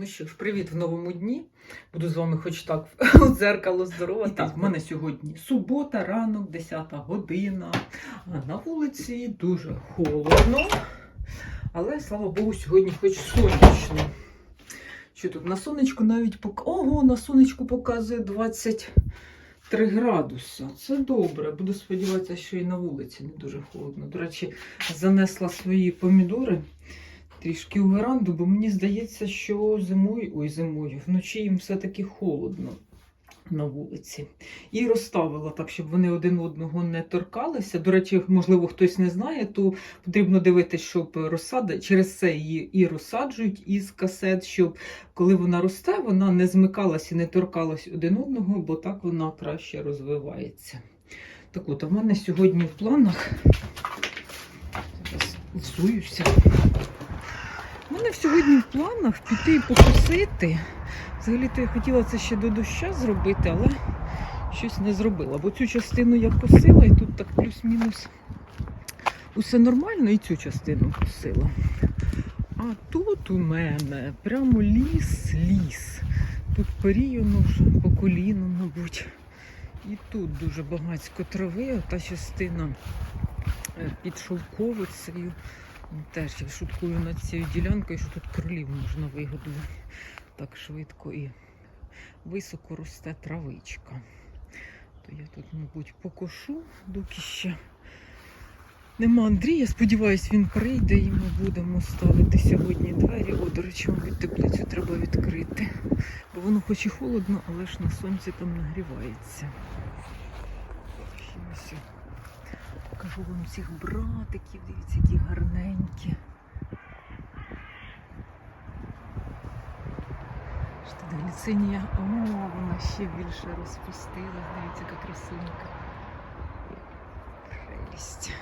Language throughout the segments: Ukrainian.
Ну що ж, привіт в новому дні. Буду з вами хоч так у дзеркало здороватись. І так, в мене сьогодні субота, ранок, 10 година. А на вулиці дуже холодно. Але, слава Богу, сьогодні хоч сонячно. Що тут на сонечку навіть пок... Ого, на сонечку показує 23 градуси. Це добре. Буду сподіватися, що і на вулиці не дуже холодно. До речі, занесла свої помідори трішки у веранду, бо мені здається, що зимою, ой, зимою, вночі їм все-таки холодно на вулиці. І розставила так, щоб вони один одного не торкалися. До речі, можливо, хтось не знає, то потрібно дивитися, щоб розсада через це її і розсаджують із касет, щоб коли вона росте, вона не змикалась і не торкалась один одного, бо так вона краще розвивається. Так от, а в мене сьогодні в планах. Зараз взуюся. Мене сьогодні в планах піти і покосити. Взагалі-то я хотіла це ще до доща зробити, але щось не зробила. Бо цю частину я косила, і тут так плюс-мінус усе нормально, і цю частину косила. А тут у мене прямо ліс, ліс. Тут поріяно вже по коліну, мабуть. І тут дуже багатько трави, та частина е, під шовковицею. Теж я шуткую над цією ділянкою, що тут кролів можна вигодувати так швидко і високо росте травичка. То я тут, мабуть, покошу, доки ще нема Андрія. Сподіваюсь, він прийде і ми будемо ставити сьогодні двері. О, до речі, мабуть, теплицю треба відкрити. Бо воно хоч і холодно, але ж на сонці там нагрівається. Покажу вам цих братиків, дивіться, які гарненькі. Гліцинія? О, вона ще більше розпустилась. Дивіться, яка красунька. Прелість.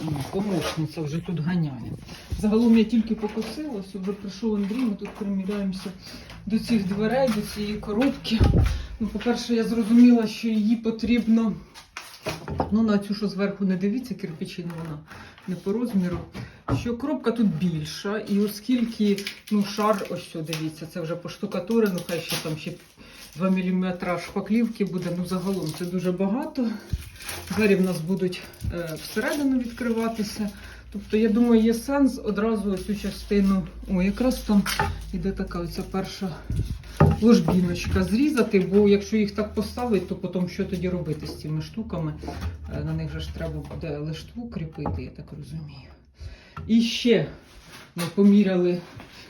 О, Помощниця вже тут ганяє. Загалом я тільки покосилась, вже прийшов Андрій, ми тут приміряємося до цих дверей, до цієї коробки. Ну, по-перше, я зрозуміла, що її потрібно. Ну, на цю, що зверху не дивіться, кирпичина вона не по розміру. Що коробка тут більша, і оскільки ну, шар, ось що, дивіться, це вже поштукатурено, хай ще там ще 2 мм шпаклівки буде. Ну, загалом це дуже багато. Двері в нас будуть е, всередину відкриватися. Тобто, я думаю, є сенс одразу цю частину. О, якраз там іде така оця перша ложбіночка зрізати, бо якщо їх так поставити, то потім що тоді робити з цими штуками? Е, На них же ж треба буде лиштву кріпити, я так розумію. І ще ми поміряли.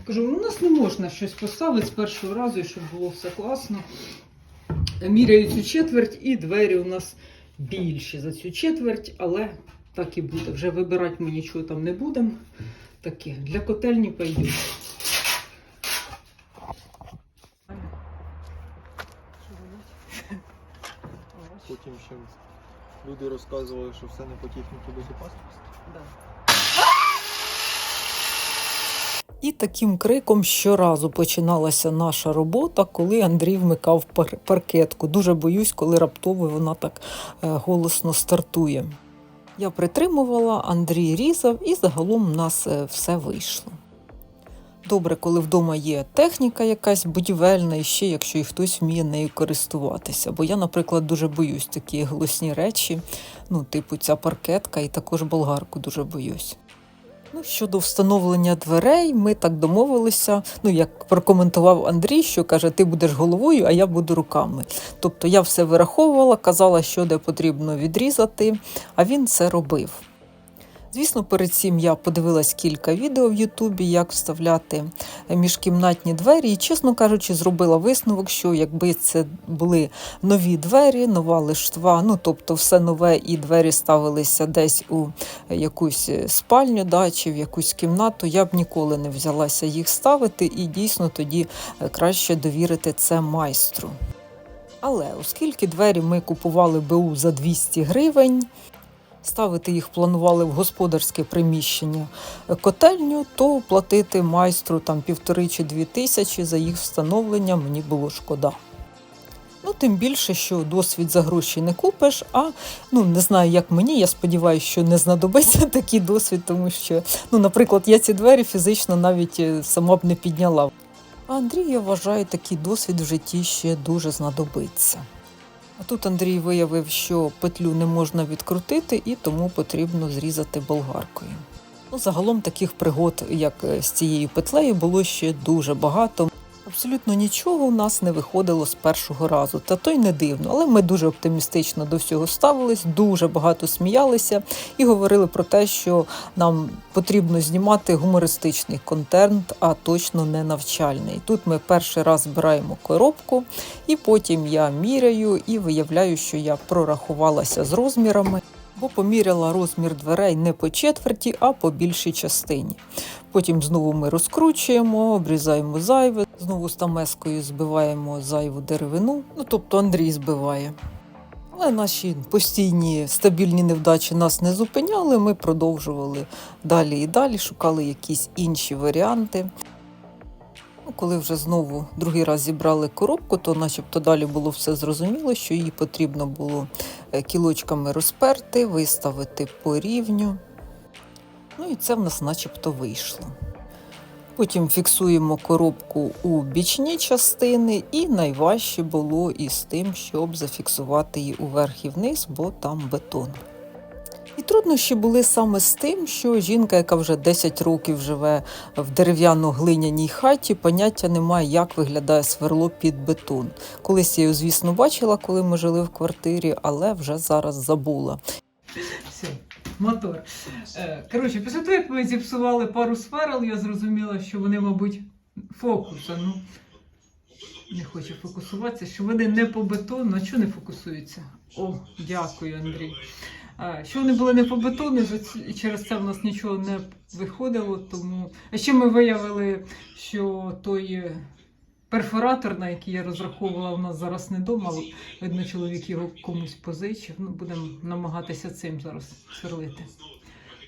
Кажу, «Ну, у нас не можна щось поставити з першого разу, щоб було все класно. Міряю цю четверть, і двері у нас більші за цю четверть, але так і буде. Вже вибирати ми нічого там не будемо. Таке, для котельні пойдемо. Потім ще люди розказували, що все не по техніці безпечності. І таким криком щоразу починалася наша робота, коли Андрій вмикав паркетку. Дуже боюсь, коли раптово вона так е, голосно стартує. Я притримувала, Андрій різав, і загалом у нас е, все вийшло. Добре, коли вдома є техніка якась будівельна, і ще якщо і хтось вміє нею користуватися. Бо я, наприклад, дуже боюсь такі голосні речі, ну, типу ця паркетка, і також болгарку дуже боюсь. Ну, щодо встановлення дверей, ми так домовилися. Ну, як прокоментував Андрій, що каже, ти будеш головою, а я буду руками. Тобто я все вираховувала, казала, що де потрібно відрізати, а він це робив. Звісно, перед цим я подивилась кілька відео в Ютубі, як вставляти міжкімнатні двері, і, чесно кажучи, зробила висновок, що якби це були нові двері, нова лиштва, ну тобто все нове, і двері ставилися десь у якусь спальню да, чи в якусь кімнату, я б ніколи не взялася їх ставити, і дійсно тоді краще довірити це майстру. Але оскільки двері ми купували БУ за 200 гривень, ставити їх планували в господарське приміщення котельню, то платити майстру там півтори чи дві тисячі за їх встановлення мені було шкода. Ну, тим більше, що досвід за гроші не купиш, а ну не знаю, як мені. Я сподіваюся, що не знадобиться такий досвід, тому що, ну, наприклад, я ці двері фізично навіть е, сама б не підняла. А Андрій, я вважаю, такий досвід в житті ще дуже знадобиться. А тут Андрій виявив, що петлю не можна відкрутити, і тому потрібно зрізати болгаркою. Ну, загалом таких пригод, як е, з цією петлею, було ще дуже багато. Абсолютно нічого у нас не виходило з першого разу, та то й не дивно. Але ми дуже оптимістично до всього ставились, дуже багато сміялися і говорили про те, що нам потрібно знімати гумористичний контент, а точно не навчальний. Тут ми перший раз збираємо коробку, і потім я міряю і виявляю, що я прорахувалася з розмірами. Бо поміряла розмір дверей не по четверті, а по більшій частині. Потім знову ми розкручуємо, обрізаємо зайве, знову стамескою збиваємо зайву деревину, ну тобто Андрій збиває. Але наші постійні стабільні невдачі нас не зупиняли. Ми продовжували далі і далі, шукали якісь інші варіанти. Ну, коли вже знову другий раз зібрали коробку, то начебто далі було все зрозуміло, що її потрібно було е, кілочками розперти, виставити по рівню. Ну і це в нас начебто вийшло. Потім фіксуємо коробку у бічні частини, і найважче було із тим, щоб зафіксувати її уверх і вниз, бо там бетон. І труднощі були саме з тим, що жінка, яка вже 10 років живе в дерев'яно-глиняній хаті, поняття немає, як виглядає сверло під бетон. Колись я його, звісно, бачила, коли ми жили в квартирі, але вже зараз забула. Все, мотор. Е, Коротше, після того, як ми зіпсували пару сферел, я зрозуміла, що вони, мабуть, фокуса. Ну, не хочу фокусуватися, що вони не по бетону. А чого не фокусуються? О, дякую, Андрій. Що вони були не по бетону, і через це в нас нічого не виходило. Тому... А ще ми виявили, що той е, перфоратор, на який я розраховувала, у нас зараз не вдома. Видно, чоловік його комусь позичив. Ну, будемо намагатися цим зараз сверлити.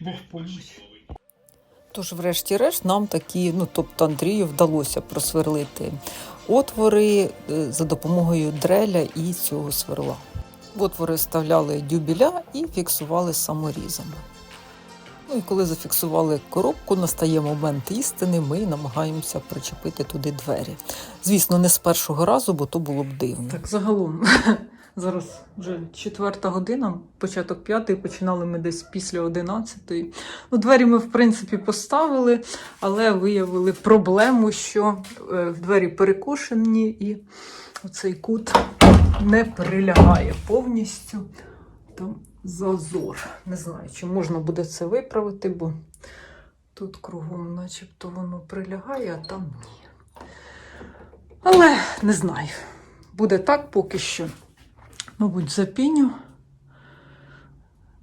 Бог помочь. Тож, врешті-решт, нам такі, ну тобто Андрію вдалося просверлити отвори е, за допомогою дреля і цього сверла. В отвори вставляли дюбіля і фіксували саморізами. Ну і коли зафіксували коробку, настає момент істини, ми намагаємося причепити туди двері. Звісно, не з першого разу, бо то було б дивно. Так, загалом. Зараз вже четверта година, початок п'ятої, починали ми десь після одинадцятої. Ну, двері ми, в принципі, поставили, але виявили проблему, що е, двері перекошені і оцей кут не прилягає повністю. Там зазор. Не знаю, чи можна буде це виправити, бо тут кругом, начебто, воно прилягає, а там ні. Але не знаю. Буде так поки що. Мабуть, запіню.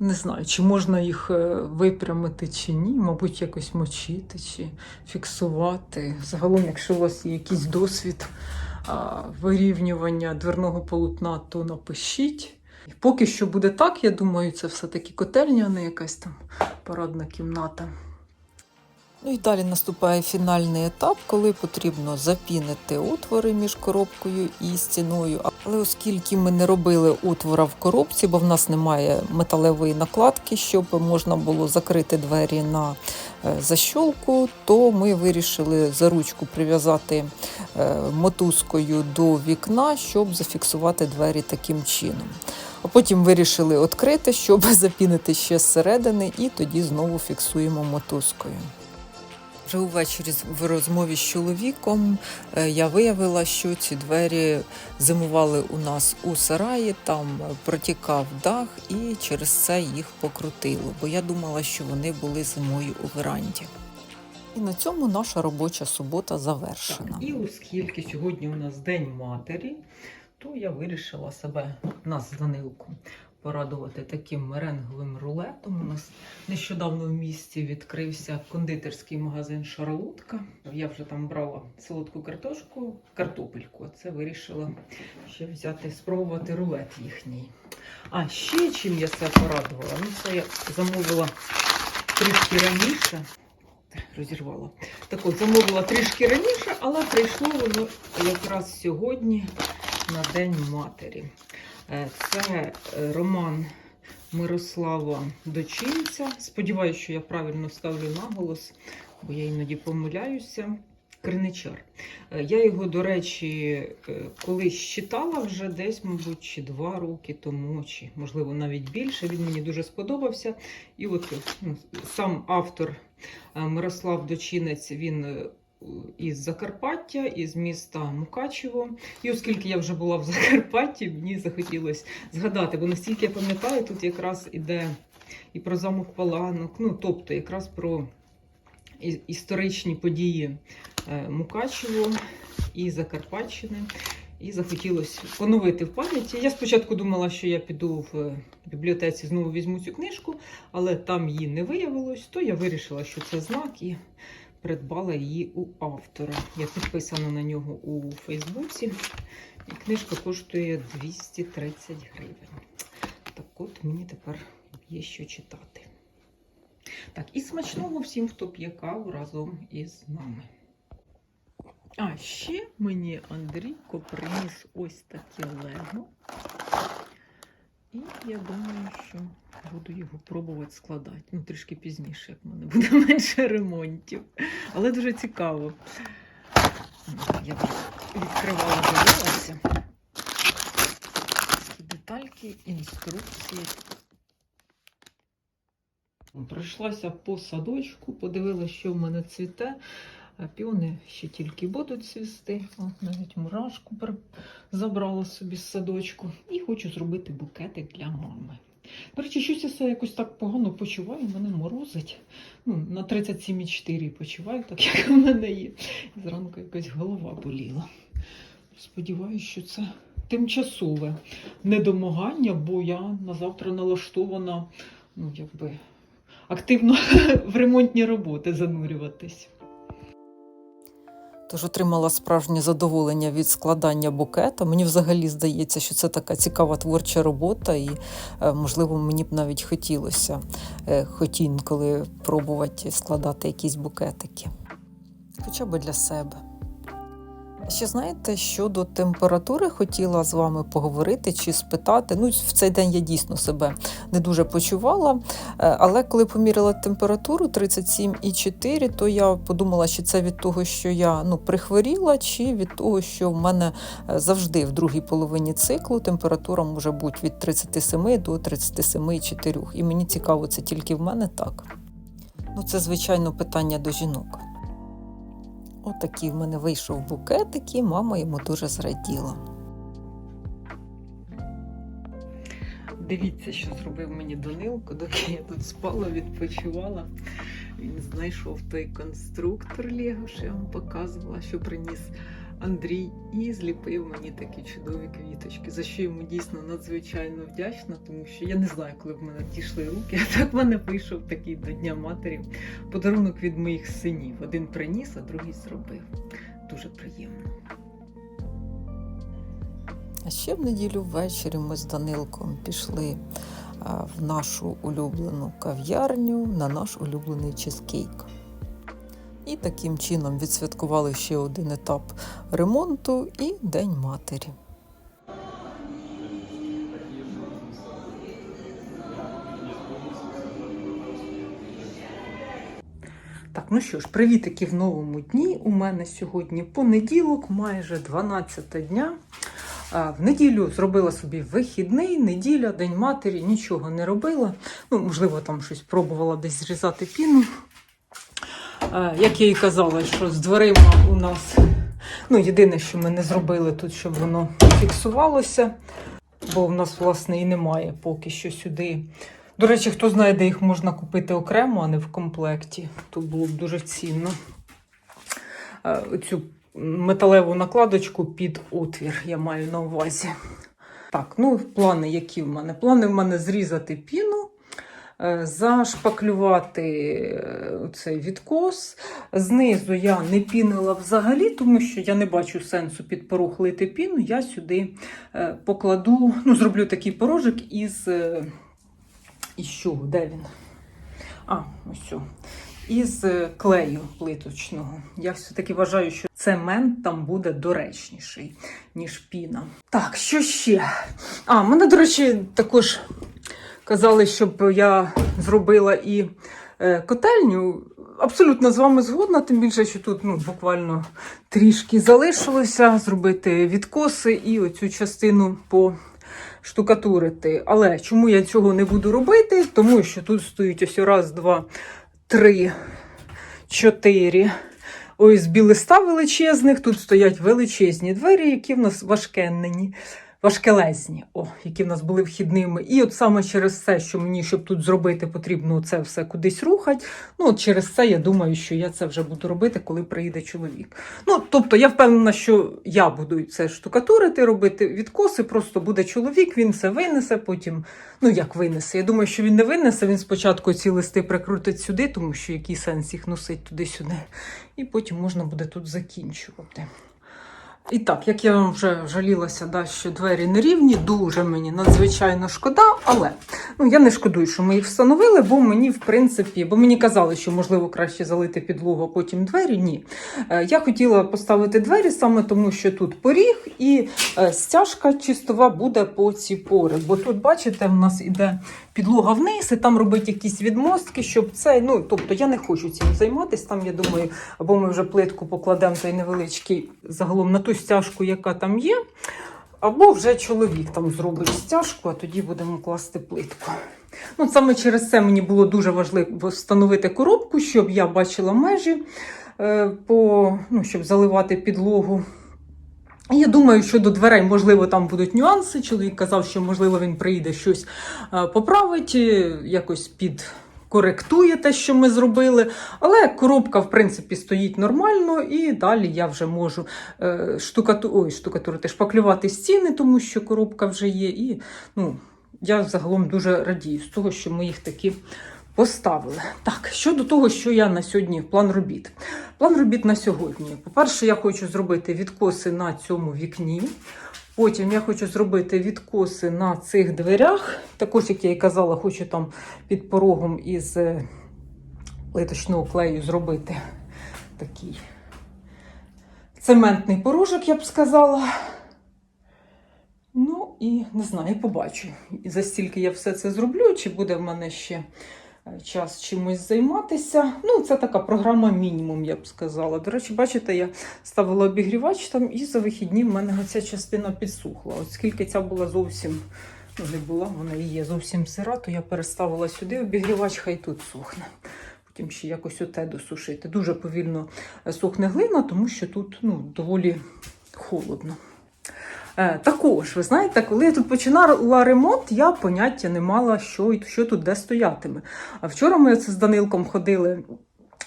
Не знаю, чи можна їх е, випрямити чи ні. Мабуть, якось мочити чи фіксувати. Загалом, якщо у вас є якийсь досвід вирівнювання дверного полотна, то напишіть. Поки що буде так, я думаю, це все-таки котельня, а не якась там парадна кімната. Ну і далі наступає фінальний етап, коли потрібно запінити отвори між коробкою і стіною. Але оскільки ми не робили отвора в коробці, бо в нас немає металевої накладки, щоб можна було закрити двері на е, защолку, то ми вирішили за ручку прив'язати е, мотузкою до вікна, щоб зафіксувати двері таким чином. А потім вирішили відкрити, щоб запінити ще зсередини, і тоді знову фіксуємо мотузкою. Вже увечері в розмові з чоловіком е, я виявила, що ці двері зимували у нас у сараї, там е, протікав дах, і через це їх покрутило, бо я думала, що вони були зимою у веранді. І на цьому наша робоча субота завершена. І оскільки сьогодні у нас День матері, то я вирішила себе, нас з Данилком, порадувати таким меренговим рулетом. У нас нещодавно в місті відкрився кондитерський магазин Шарлотка. Я вже там брала солодку картошку, картопельку. а Це вирішила ще взяти, спробувати рулет їхній. А ще чим я себе порадувала? Ну, це я замовила трішки раніше. Розірвала. Так от, замовила трішки раніше, але прийшло воно якраз сьогодні на День матері. Е, Це е, роман Мирослава Дочинця. Сподіваюся, що я правильно ставлю наголос, бо я іноді помиляюся. Криничар. Е, Я його, до речі, колись читала вже десь, мабуть, чи два роки тому, чи можливо навіть більше. Він мені дуже сподобався. І от ну, сам автор Мирослав Дочинець, він із Закарпаття, із міста Мукачево. І оскільки я вже була в Закарпатті, мені захотілося згадати, бо настільки я пам'ятаю, тут якраз іде і про замок Паланок, ну тобто якраз про історичні події е, Мукачево і Закарпатщини. І захотілося поновити в пам'яті. Я спочатку думала, що я піду в е, бібліотеці, знову візьму цю книжку, але там її не виявилось, то я вирішила, що це знак і придбала її у автора. Я підписана на нього у Фейсбуці, і книжка коштує 230 гривень. Так от мені тепер є що читати. Так, і смачного всім, хто п'є каву разом із нами. А ще мені Андрійко приніс ось таке лего. І я думаю, що буду його пробувати складати. Ну, трішки пізніше, як в мене буде менше ремонтів. Але дуже цікаво. Я вже відкривала, дивилася. Детальки, інструкції. Пройшлася по садочку, подивилася, що в мене цвіте. А піони ще тільки будуть цвісти. От навіть мурашку забрала собі з садочку. І хочу зробити букетик для мами. До речі, щось я себе якось так погано почуваю, мене морозить. Ну, на 37,4 почуваю, так як у мене є. Зранку якась голова боліла. Сподіваюся, що це тимчасове недомагання, бо я на завтра налаштована, ну, якби активно в ремонтні роботи занурюватись. Тож отримала справжнє задоволення від складання букета. Мені взагалі здається, що це така цікава творча робота, і, е, можливо, мені б навіть хотілося е, хоч інколи пробувати складати якісь букетики. Хоча б для себе. Ще знаєте, щодо температури хотіла з вами поговорити чи спитати. Ну, в цей день я дійсно себе не дуже почувала. Е, Але коли поміряла температуру 37,4, то я подумала, що це від того, що я ну, прихворіла, чи від того, що в мене е, завжди в другій половині циклу температура може бути від 37 до 37,4. І мені цікаво, це тільки в мене так. Ну, це, звичайно, питання до жінок. Отакий в мене вийшов букетик, і мама йому дуже зраділа. Дивіться, що зробив мені Данилко, доки я тут спала, відпочивала. Він знайшов той конструктор Лего, що я вам показувала, що приніс Андрій, і зліпив мені такі чудові квіточки, за що йому дійсно надзвичайно вдячна, тому що я не знаю, коли в мене дійшли руки. А так в мене вийшов такий до Дня матері подарунок від моїх синів. Один приніс, а другий зробив. Дуже приємно. А ще в неділю ввечері ми з Данилком пішли в нашу улюблену кав'ярню на наш улюблений чизкейк. І таким чином відсвяткували ще один етап ремонту і День матері. Так, ну що ж, привітики в новому дні. У мене сьогодні понеділок, майже 12 дня. В неділю зробила собі вихідний, неділя, День матері, нічого не робила. Ну, можливо, там щось пробувала десь зрізати піну. А, Як я і казала, що з дверима у нас. Ну, єдине, що ми не зробили тут, щоб воно фіксувалося, бо в нас, власне, і немає поки що сюди до речі, хто знає, де їх можна купити окремо, а не в комплекті, то було б дуже цінно. Е, Цю металеву накладочку під отвір я маю на увазі. Так, ну плани які в мене? Плани в мене зрізати піну, е, зашпаклювати е, цей відкос. Знизу я не пінила взагалі, тому що я не бачу сенсу під порог лити піну. Я сюди е, покладу, ну, зроблю такий порожик із. е, і що? Де він? А, ось. із е, клею плиточного. Я все-таки вважаю, що цемент там буде доречніший, ніж піна. Так, що ще? А, мене, до речі, також казали, щоб я зробила і е, котельню. Абсолютно з вами згодна, тим більше, що тут ну, буквально трішки залишилося зробити відкоси і оцю частину по штукатурити. Але чому я цього не буду робити? Тому що тут стоїть ось раз, два, три, чотири. Ось білиста величезних, тут стоять величезні двері, які в нас важкеннені, важкелезні, о, які в нас були вхідними. І от саме через це, що мені, щоб тут зробити, потрібно це все кудись рухати. Ну, от через це я думаю, що я це вже буду робити, коли приїде чоловік. Ну, тобто, я впевнена, що я буду це штукатурити, робити відкоси, просто буде чоловік, він все винесе, потім, ну як винесе. Я думаю, що він не винесе, він спочатку ці листи прикрутить сюди, тому що який сенс їх носить туди-сюди. І потім можна буде тут закінчувати. І так, як я вам вже жалілася, да, що двері нерівні, дуже мені надзвичайно шкода, але ну, я не шкодую, що ми їх встановили, бо мені, в принципі, бо мені казали, що можливо краще залити підлогу, а потім двері. Ні. Е, Я хотіла поставити двері саме тому, що тут поріг і е, стяжка чистова буде по ці пори. Бо тут, бачите, в нас іде підлога вниз, і там робить якісь відмостки, щоб це. Ну, тобто я не хочу цим займатися. Там, я думаю, або ми вже плитку покладемо той невеличкий загалом на ту стяжку, яка там є. Або вже чоловік там зробить стяжку, а тоді будемо класти плитку. Ну, саме через це мені було дуже важливо встановити коробку, щоб я бачила межі, е, по, ну, щоб заливати підлогу. Я думаю, що до дверей, можливо, там будуть нюанси. Чоловік казав, що, можливо, він приїде щось е, поправить, е, якось під. Коректує те, що ми зробили, але коробка, в принципі, стоїть нормально, і далі я вже можу е, штукату... Ой, штукатурити, шпаклювати стіни, тому що коробка вже є. І ну, я загалом дуже радію з того, що ми їх таки поставили. Так, щодо того, що я на сьогодні, план робіт. План робіт на сьогодні. По-перше, я хочу зробити відкоси на цьому вікні. Потім я хочу зробити відкоси на цих дверях. Також, як я і казала, хочу там під порогом із е, плиточного клею зробити такий цементний порожок, я б сказала. Ну і не знаю, побачу. За стільки я все це зроблю, чи буде в мене ще час чимось займатися. Ну, це така програма мінімум, я б сказала. До речі, бачите, я ставила обігрівач там, і за вихідні в мене ця частина підсухла. Оскільки ця була зовсім. Ну, не була, вона і є зовсім сира, то я переставила сюди обігрівач, хай тут сухне. Потім ще якось оте досушити. Дуже повільно е, сохне глина, тому що тут ну, доволі холодно. Е, також, ви знаєте, коли я тут починала ремонт, я поняття не мала, що, що тут де стоятиме. А вчора ми це з Данилком ходили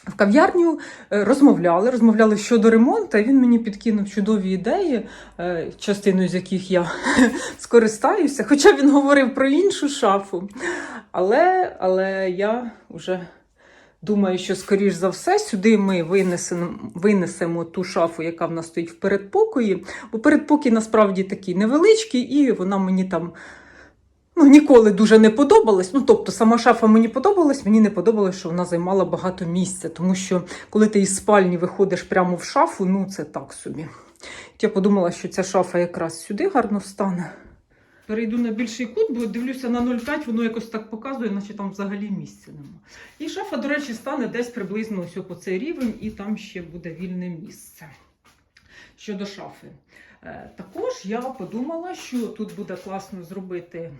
в кав'ярню, е, розмовляли, розмовляли щодо ремонту, і він мені підкинув чудові ідеї, е, частиною з яких я скористаюся. Хоча він говорив про іншу шафу. Але, але я вже думаю, що, скоріш за все, сюди ми винесемо, винесемо ту шафу, яка в нас стоїть в передпокої. Бо передпокій насправді такий невеличкий, і вона мені там. Ну, ніколи дуже не подобалась. Ну, тобто, сама шафа мені подобалась, мені не подобалось, що вона займала багато місця. Тому що, коли ти із спальні виходиш прямо в шафу, ну це так собі. Я подумала, що ця шафа якраз сюди гарно встане. Перейду на більший кут, бо дивлюся на 0,5, воно якось так показує, наче там взагалі місця нема. І шафа, до речі, стане десь приблизно ось по цей рівень, і там ще буде вільне місце. Щодо шафи. Е, Також я подумала, що тут буде класно зробити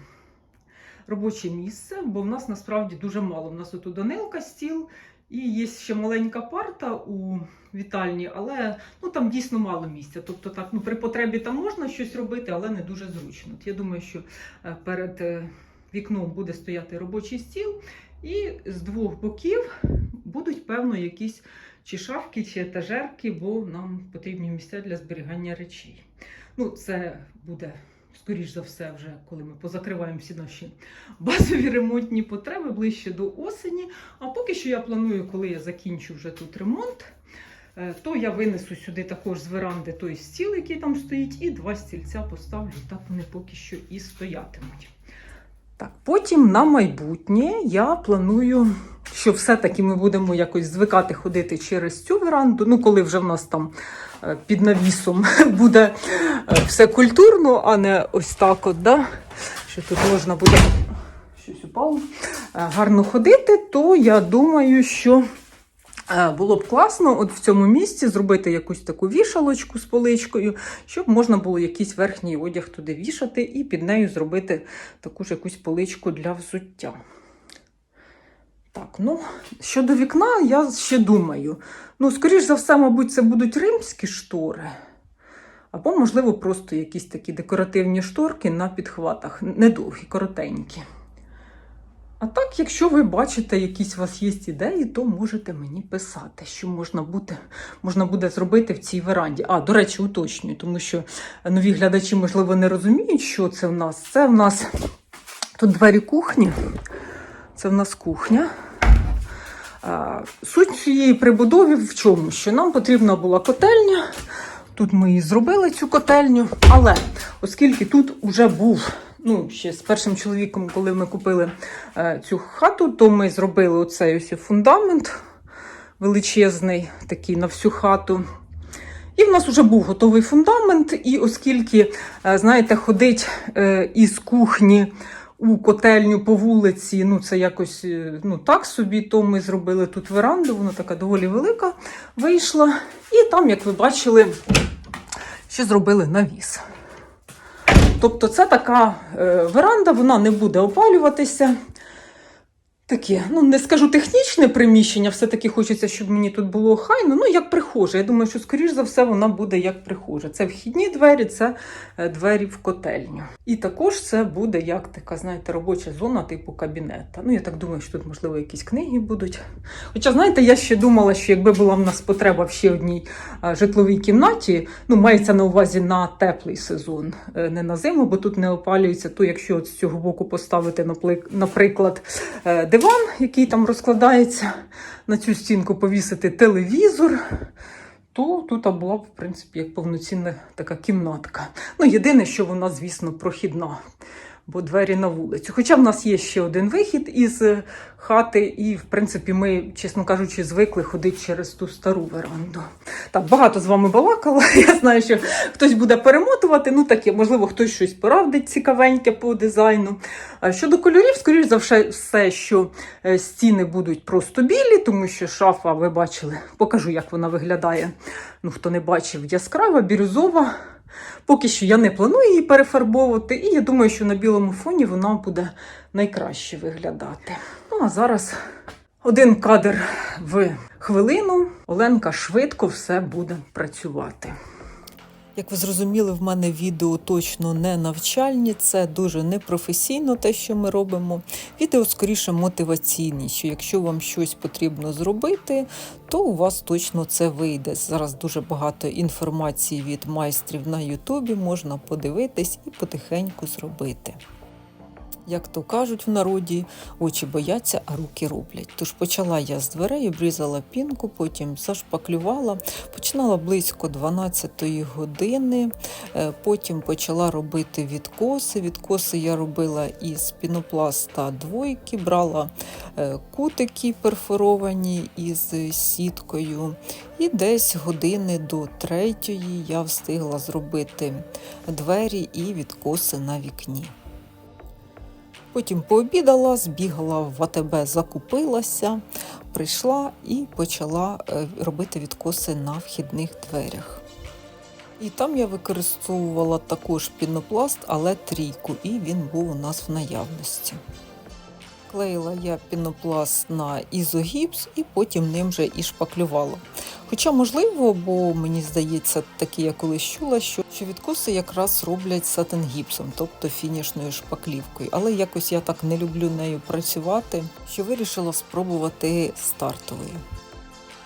робоче місце, бо в нас насправді дуже мало. У нас тут Данилка стіл, і є ще маленька парта у вітальні, але ну, там дійсно мало місця. Тобто, так, ну, при потребі там можна щось робити, але не дуже зручно. От я думаю, що е, перед е, вікном буде стояти робочий стіл, і з двох боків будуть, певно, якісь чи шафки, чи етажерки, бо нам потрібні місця для зберігання речей. Ну, це буде. Скоріш за все, вже коли ми позакриваємо всі наші базові ремонтні потреби ближче до осені. А поки що я планую, коли я закінчу вже тут ремонт, е, то я винесу сюди також з веранди той стіл, який там стоїть, і два стільця поставлю. Так вони поки що і стоятимуть. Так, потім на майбутнє я планую, що все-таки ми будемо якось звикати ходити через цю веранду. Ну, коли вже в нас там е, під навісом буде е, все культурно, а не ось так от, да? що тут можна буде щось упало, е, гарно ходити, то я думаю, що було б класно от в цьому місці зробити якусь таку вішалочку з поличкою, щоб можна було якийсь верхній одяг туди вішати і під нею зробити таку ж якусь поличку для взуття. Так, ну, щодо вікна, я ще думаю. Ну, скоріш за все, мабуть, це будуть римські штори. Або, можливо, просто якісь такі декоративні шторки на підхватах, недовгі, коротенькі. А так, якщо ви бачите, якісь у вас є ідеї, то можете мені писати, що можна буде, можна буде зробити в цій веранді. А, до речі, уточнюю, тому що нові глядачі, можливо, не розуміють, що це в нас. Це в нас тут двері кухні. Це в нас кухня. Суть цієї прибудови в чому? Що нам потрібна була котельня. Тут ми і зробили цю котельню, але оскільки тут вже був, ну, ще з першим чоловіком, коли ми купили е, цю хату, то ми зробили оцей ось фундамент величезний, такий на всю хату. І в нас вже був готовий фундамент, і оскільки, е, знаєте, ходить е, із кухні у котельню по вулиці, ну це якось ну, так собі, то ми зробили тут веранду, вона така доволі велика вийшла. І там, як ви бачили, ще зробили навіс. Тобто це така е, веранда, вона не буде опалюватися. Таке, ну не скажу технічне приміщення, все-таки хочеться, щоб мені тут було хайно. Ну, як прихожа. Я думаю, що, скоріш за все, вона буде як прихожа. Це вхідні двері, це е, двері в котельню. І також це буде як така, знаєте, робоча зона типу кабінета. Ну, я так думаю, що тут, можливо, якісь книги будуть. Хоча, знаєте, я ще думала, що якби була в нас потреба в ще одній е, житловій кімнаті, ну, мається на увазі на теплий сезон, е, не на зиму, бо тут не опалюється, то якщо от з цього боку поставити, наприклад, диван, який там розкладається, на цю стінку повісити телевізор, то тут була б, в принципі, як повноцінна така кімнатка. Ну, єдине, що вона, звісно, прохідна, бо двері на вулицю. Хоча в нас є ще один вихід із е, хати, і, в принципі, ми, чесно кажучи, звикли ходити через ту стару веранду. Так, багато з вами балакала. Я знаю, що хтось буде перемотувати. Ну таке, можливо, хтось щось порадить цікавеньке по дизайну. Щодо кольорів, скоріш за все, все, що е, стіни будуть просто білі, тому що шафа, ви бачили, покажу, як вона виглядає. Ну, хто не бачив, яскрава, бірюзова. Поки що я не планую її перефарбовувати, і я думаю, що на білому фоні вона буде найкраще виглядати. Ну а зараз один кадр в хвилину. Оленка швидко все буде працювати. Як ви зрозуміли, в мене відео точно не навчальні, це дуже непрофесійно те, що ми робимо. Відео скоріше мотиваційні, що якщо вам щось потрібно зробити, то у вас точно це вийде. Зараз дуже багато інформації від майстрів на Ютубі, можна подивитись і потихеньку зробити. Як то кажуть в народі, очі бояться, а руки роблять. Тож почала я з дверей, обрізала пінку, потім зашпаклювала. Починала близько 12-ї години, е, потім почала робити відкоси. Відкоси я робила із пінопласта двойки, брала е, кутики перфоровані із сіткою. І десь години до третьої я встигла зробити двері і відкоси на вікні. Потім пообідала, збігала в АТБ, закупилася, прийшла і почала е, робити відкоси на вхідних дверях. І там я використовувала також пінопласт, але трійку, і він був у нас в наявності. Клеїла я пінопласт на ізогіпс і потім ним же і шпаклювала. Хоча, можливо, бо мені здається, таке я колись чула, що, відкоси якраз роблять сатингіпсом, тобто фінішною шпаклівкою. Але якось я так не люблю нею працювати, що вирішила спробувати стартовою.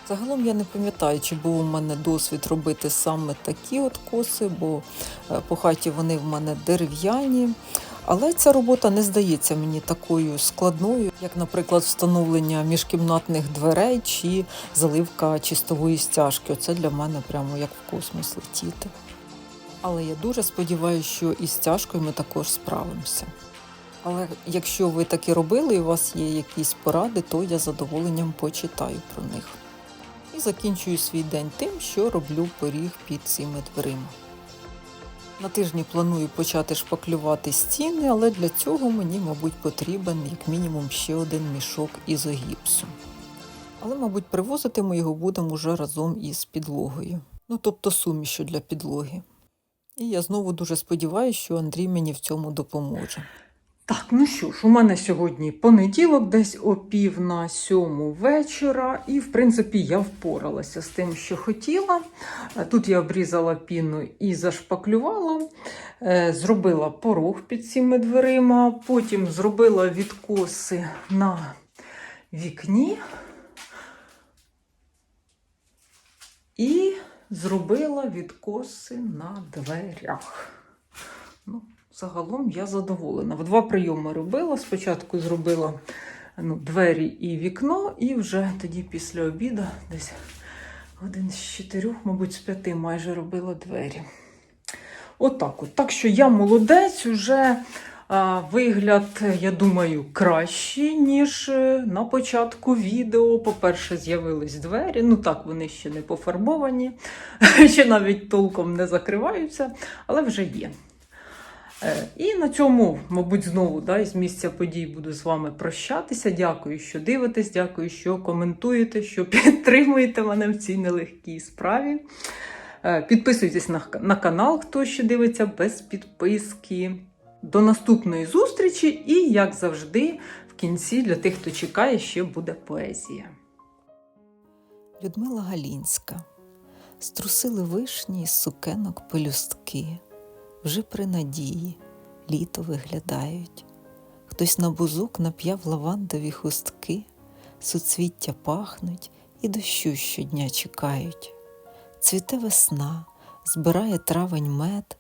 Загалом я не пам'ятаю, чи був у мене досвід робити саме такі от коси, бо е, по хаті вони в мене дерев'яні. Але ця робота не здається мені такою складною, як, наприклад, встановлення міжкімнатних дверей чи заливка чистової стяжки. Оце для мене прямо як в космос летіти. Але я дуже сподіваюся, що із стяжкою ми також справимося. Але якщо ви таки робили і у вас є якісь поради, то я з задоволенням почитаю про них. І закінчую свій день тим, що роблю пиріг під цими дверима. На тижні планую почати шпаклювати стіни, але для цього мені, мабуть, потрібен як мінімум ще один мішок ізогіпсу. Але, мабуть, привозити ми його будемо уже разом із підлогою. Ну, тобто сумішю для підлоги. І я знову дуже сподіваюся, що Андрій мені в цьому допоможе. Так, ну що ж, у мене сьогодні понеділок, десь о пів на сьому вечора, і в принципі я впоралася з тим, що хотіла. Е, Тут я обрізала піну і зашпаклювала, Е, зробила порог під цими дверима, потім зробила відкоси на вікні і зробила відкоси на дверях. Ну, загалом я задоволена. В два прийоми робила. Спочатку зробила ну, двері і вікно, і вже тоді після обіду, десь один з чотирьох, мабуть, з п'яти майже робила двері. Отак от. Так що я молодець, уже а, вигляд, я думаю, кращий, ніж е, на початку відео. По-перше, з'явились двері. Ну так, вони ще не пофарбовані, ще навіть толком не закриваються, але вже є. Е, І на цьому, мабуть, знову да, із місця подій буду з вами прощатися. Дякую, що дивитесь, дякую, що коментуєте, що підтримуєте мене в цій нелегкій справі. Е, Підписуйтесь на, на канал, хто ще дивиться без підписки. До наступної зустрічі, і, як завжди, в кінці для тих, хто чекає, ще буде поезія. Людмила Галінська. Струсили вишні із сукенок пелюстки, вже при надії літо виглядають. Хтось на бузок нап'яв лавандові хустки, суцвіття пахнуть і дощу щодня чекають. Цвіте весна, збирає травень мед,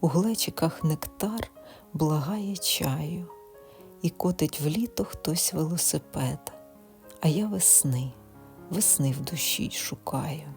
у глечиках нектар благає чаю, і котить в літо хтось велосипед, а я весни, весни в душі шукаю.